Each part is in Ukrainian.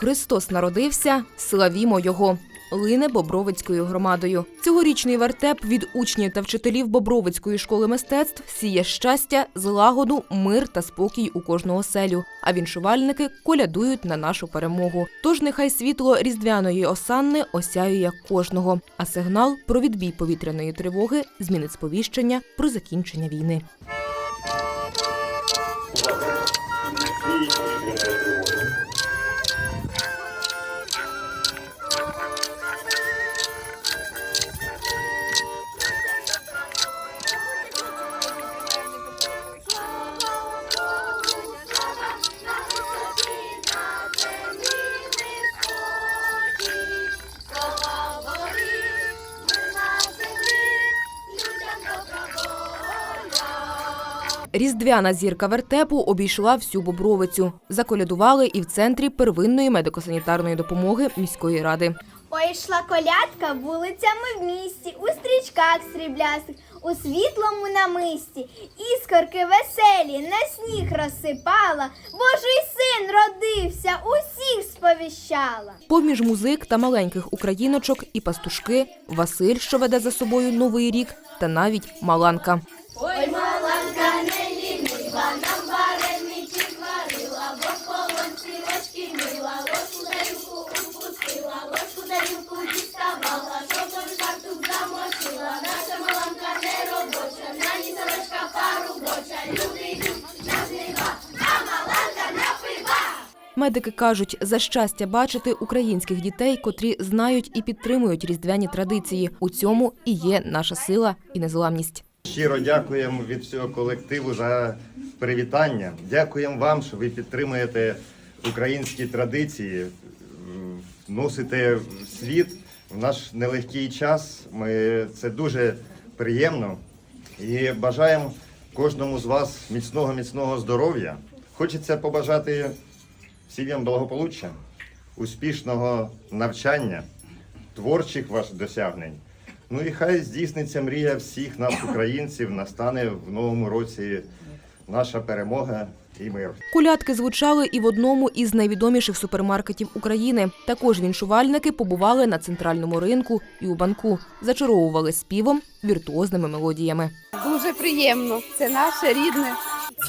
Христос народився, славімо Його. Лине Бобровицькою громадою. Цьогорічний вертеп від учнів та вчителів Бобровицької школи мистецтв сіє щастя, злагоду, мир та спокій у кожну оселю. А віншувальники колядують на нашу перемогу. Тож нехай світло різдвяної осанни осяює кожного. А сигнал про відбій повітряної тривоги змінить сповіщення про закінчення війни. Різдвяна зірка вертепу обійшла всю Бобровицю. Заколядували і в центрі первинної медико-санітарної допомоги міської ради. Ой, йшла колядка вулицями в місті, у стрічках сріблястих, у світлому намисті. Іскорки веселі на сніг розсипала. Божий син родився, усіх сповіщала. Поміж музик та маленьких україночок і пастушки, Василь, що веде за собою новий рік, та навіть Маланка. Медики кажуть, за щастя бачити українських дітей, котрі знають і підтримують різдвяні традиції. У цьому і є наша сила і незламність. Щиро дякуємо від всього колективу за привітання. Дякуємо вам, що ви підтримуєте українські традиції, м, носите в світ в наш нелегкий час. Ми це дуже приємно і бажаємо кожному з вас міцного, міцного здоров'я. Хочеться побажати сім'ям благополуччя, успішного навчання, творчих ваших досягнень. Ну і хай здійсниться мрія всіх нас, українців, настане в новому році наша перемога і мир. Колядки звучали і в одному із найвідоміших супермаркетів України. Також віншувальники побували на центральному ринку і у банку, зачаровували співом, віртуозними мелодіями. Дуже приємно. Це наше рідне.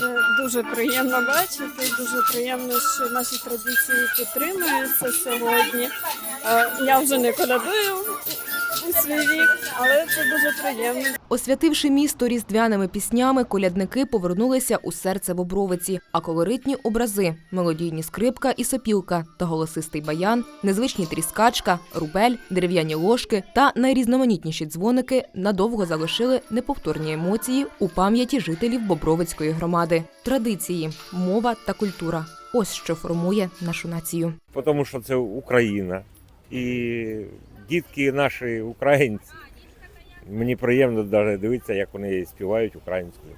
Це дуже приємно бачити. Дуже приємно, що наші традиції підтримуються сьогодні. Е, Я вже не колядую у свій вік, але це дуже приємно. Освятивши місто різдвяними піснями, колядники повернулися у серце Бобровиці, а колоритні образи, мелодійні скрипка і сопілка та голосистий баян, незвичні тріскачка, рубель, дерев'яні ложки та найрізноманітніші дзвоники надовго залишили неповторні емоції у пам'яті жителів Бобровицької громади. Традиції, мова та культура ось що формує нашу націю. тому що це Україна. І дітки наші українці. Мені приємно навіть дивитися, як вони співають українською.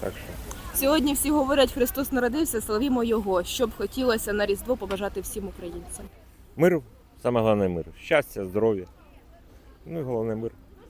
Так що Сьогодні всі говорять, Христос народився, славімо Його. Що б хотілося на Різдво побажати всім українцям. миру, саме головне мир. Щастя, здоров'я. Ну і головне мир.